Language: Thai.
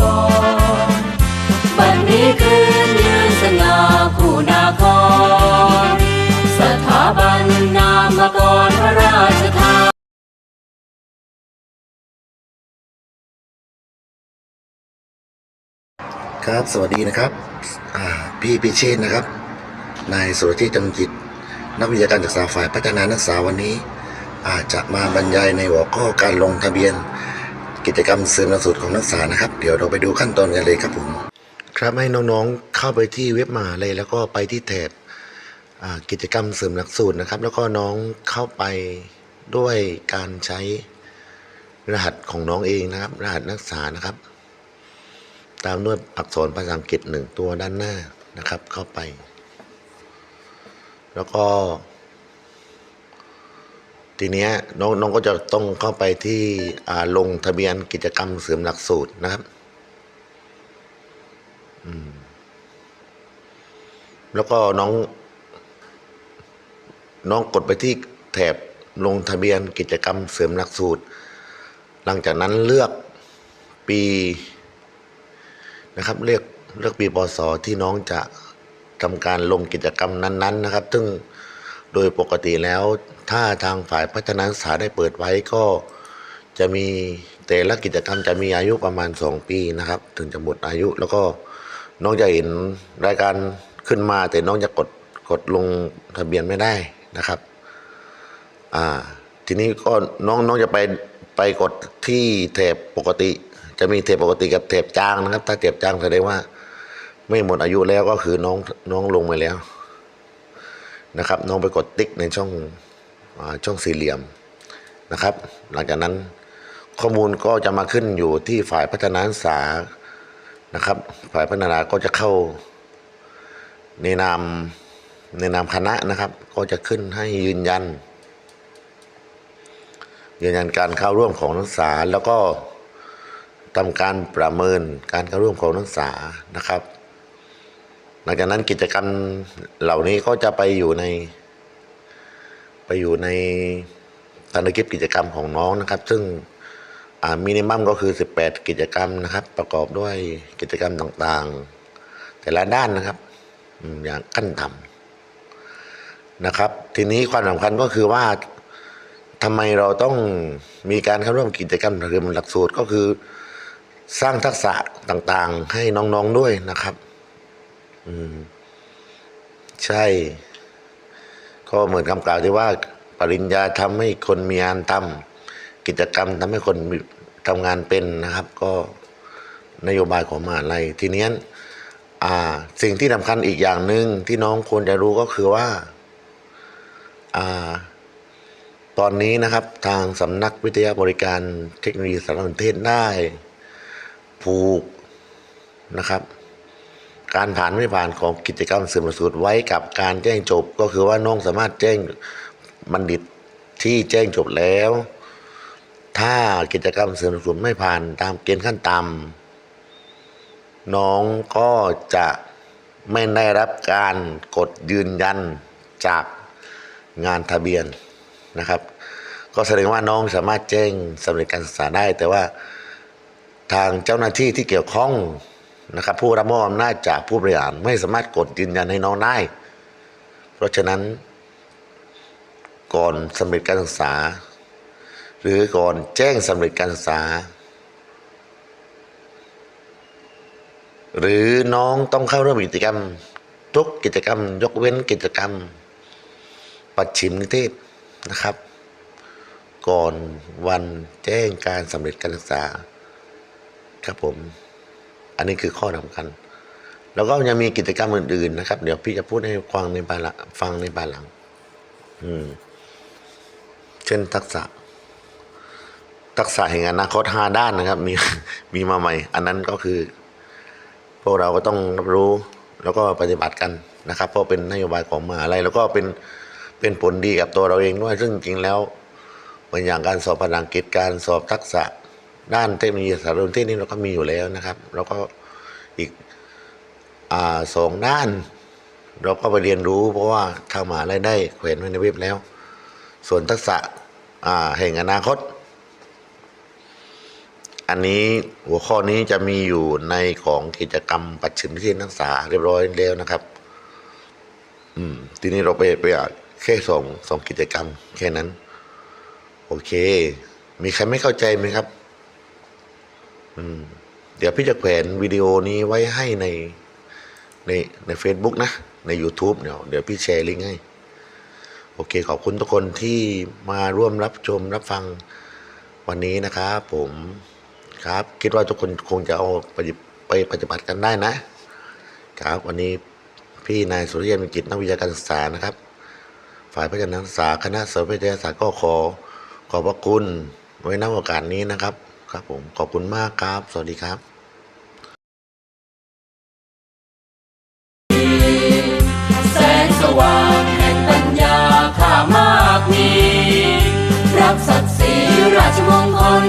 ก่อนบัดนี้คืนยืนสง่าคู่นาครสถาบันนามกรพระราชทานครับสวัสดีนะครับพี่พิเชษนะครับ นายสุรเชษฐ์จำจิต นักวิชาการศึกษาฝ่ายพัฒนานักศึกษาวันนี้ อาจจะมาบรรยายในหัวข้อการลงทะเบียน กิจกรรมเสริมหลักสูตรของนักศึกษานะครับ เดี๋ยวเราไปดูขั้นตอนกันเลยครับผม ครับให้น้องๆเข้าไปที่เว็บมหาเลยแล้วก็ไปที่แถบกิจกรรมเสริมหลักสูตรนะครับ แล้วก็น้องเข้าไปด้วยการใช้รหัสของน้องเองนะครับ รหัสนักศึกษานะครับ ตามด้วยอักษรภาษาอังกฤษหนึ่งตัวด้านหน้านะครับเข้าไป แล้วก็ ทีเนี้ยน้องน้องก็จะต้องเข้าไปที่อ่าลงทะเบียนกิจกรรมเสริมหลักสูตรนะครับแล้วก็น้อง น้องกดไปที่แถบลงทะเบียนกิจกรรมเสริมหลักสูตร หลังจากนั้นเลือกปีนะครับเลือกเลือกปีพศที่น้องจะทำการลงกิจกรรมนั้น ๆ นะครับ ซึ่ง โดยปกติแล้วถ้าทางฝ่ายพัฒนาศึกษาได้เปิดไว้ก็จะมีแต่ละกิจกรรมจะมีอายุประมาณ 2 ปีนะครับ ถึงจะหมดอายุแล้วก็น้องจะเห็นรายการขึ้นมา แต่น้องจะกดกดลงทะเบียนไม่ได้นะครับอ่าทีนี้ก็น้องน้องจะไปไปกดที่แถบปกติ จะมีแถบปกติกับแถบจางนะครับ ถ้าแถบจางแสดงว่า ไม่หมดอายุแล้วก็คือน้องน้องลงไปแล้ว นะครับน้องไปกดติ๊กในช่องอช่องสี่เหลี่ยมนะครับ หลังจากนั้นข้อมูลก็จะมาขึ้นอยู่ที่ฝ่ายพัฒนาศึกษานะครับ ฝ่ายพัฒนาก็จะเข้าในนามในนามคณะนะครับ ก็จะขึ้นให้ยืนยัน ยืนยันการเข้าร่วมของนักศึกษาแล้วก็ทำการประเมินการเข้าร่วมของนักศึกษานะครับ หลังจากนั้นกิจกรรมเหล่านี้ก็จะไปอยู่ใน ไปอยู่ในธนกิจกิจกรรมของน้องนะครับ ซึ่งมินิมัมก็คือ 18 กิจกรรมนะครับ ประกอบด้วยกิจกรรมต่างๆ แต่ละด้านนะครับอืมอย่างขั้นต่ำนะครับ ทีนี้ความสำคัญก็คือว่าทำไมเราต้องมีการเข้าร่วมกิจกรรมหรือหลักสูตรก็คือสร้างทักษะต่างๆ ให้น้องๆด้วยนะครับ อืม ใช่ ก็เหมือนคำกล่าวที่ว่า ปริญญาทำให้คนมีงานทำกิจกรรมทำให้คนมีทำงานเป็นนะครับ ก็นโยบายของมหาลัยทีนี้อ่า สิ่งที่สำคัญอีกอย่างหนึ่งที่น้องควรจะรู้ก็คือว่า อ่า ตอนนี้นะครับ ทางสำนักวิทยาบริการเทคโนโลยีสารสนเทศได้ ผูกนะครับ การผ่านไม่ผ่านของกิจกรรมสริมสูตรไว้กับการแจ้งจบ ก็คือว่าน้องสามารถแจ้งบัณฑิตที่แจ้งจบแล้ว ถ้ากิจกรรมสริมสูตรไม่ผ่านตามเกณฑ์ขั้นต่ำน้องก็จะไม่ได้รับการกดยืนยันจากงานทะเบียนนะครับ ก็แสดงว่าน้องสามารถแจ้งสำเร็จการศึกษาได้ แต่ว่าทางเจ้าหน้าที่ที่เกี่ยวข้อง นะครับผู้รับมอบอำนาจจากผู้บริหารไม่สามารถกดยืนยันให้น้องได้ เพราะฉะนั้น ก่อนสำเร็จการศึกษา หรือก่อนแจ้งสำเร็จการศึกษา หรือน้องต้องเข้าร่วมกิจกรรม ทุกกิจกรรม ยกเว้นกิจกรรม ปัจฉิมนิเทศนะครับ ก่อนวันแจ้งการสำเร็จการศึกษาครับผม อันนี้คือข้อสำคัญ แล้วก็ยังมีกิจกรรมอื่นๆนะครับ เดี๋ยวพี่จะพูดให้ฟังในภายหลังฟังในภายหลัง อืม เช่นทักษะ ทักษะแห่งอนาคตห้าด้านนะครับ มีมีมาใหม่ อันนั้นก็คือ พวกเราก็ต้องรับรู้แล้วก็ปฏิบัติกันนะครับ เพราะเป็นนโยบายของมหาลัยแล้วก็เป็นเป็นผลดีกับตัวเราเองด้วย ซึ่งจริงแล้วเหมือนอย่างการสอบภาษาอังกฤษการสอบทักษะ ด้านเทคโนโลยีสารสนเทศนี่เราก็มีอยู่แล้วนะครับ แล้วก็อีกอสองด้าน เราก็ไปเรียนรู้เพราะว่าทางมหาลัยได้แขวนไว้ในเว็บแล้ว ส่วนทักษะแห่งอนาคต อันนี้หัวข้อนี้จะมีอยู่ในของกิจกรรมปัจฉิมนิเทศนักศึกษาเรียบร้อยแล้วนะครับอืมทีนี้เราไปไปอ่านแค่สองสองกิจกรรมแค่นั้น โอเค มีใครไม่เข้าใจไหมครับ เดี๋ยวพี่จะแขวนวิดีโอนี้ไว้ให้ในในใน Facebook นะ ใน YouTube เดี๋ยวเดี๋ยวพี่แชร์ลิงก์ให้ โอเค ขอบคุณทุกคนที่มาร่วมรับชมรับฟังวันนี้นะครับผมครับคิดว่าทุกคนคงจะเอาไปไปปฏิบัติกันได้นะ ครับวันนี้พี่นายสุริยันมิกิจนักวิชาการศึกษานะครับ ฝ่ายพัฒนาศึกษาคณะสริมวิทยาศาสตร์ก็ขอขอบพระคุณไว้ณโอกาสนี้นะครับ ครับผมขอบคุณมากครับ สวัสดีครับแสงสว่างแห่งปัญญาข้ามากมี รับศักดิ์ศรีราชมงคล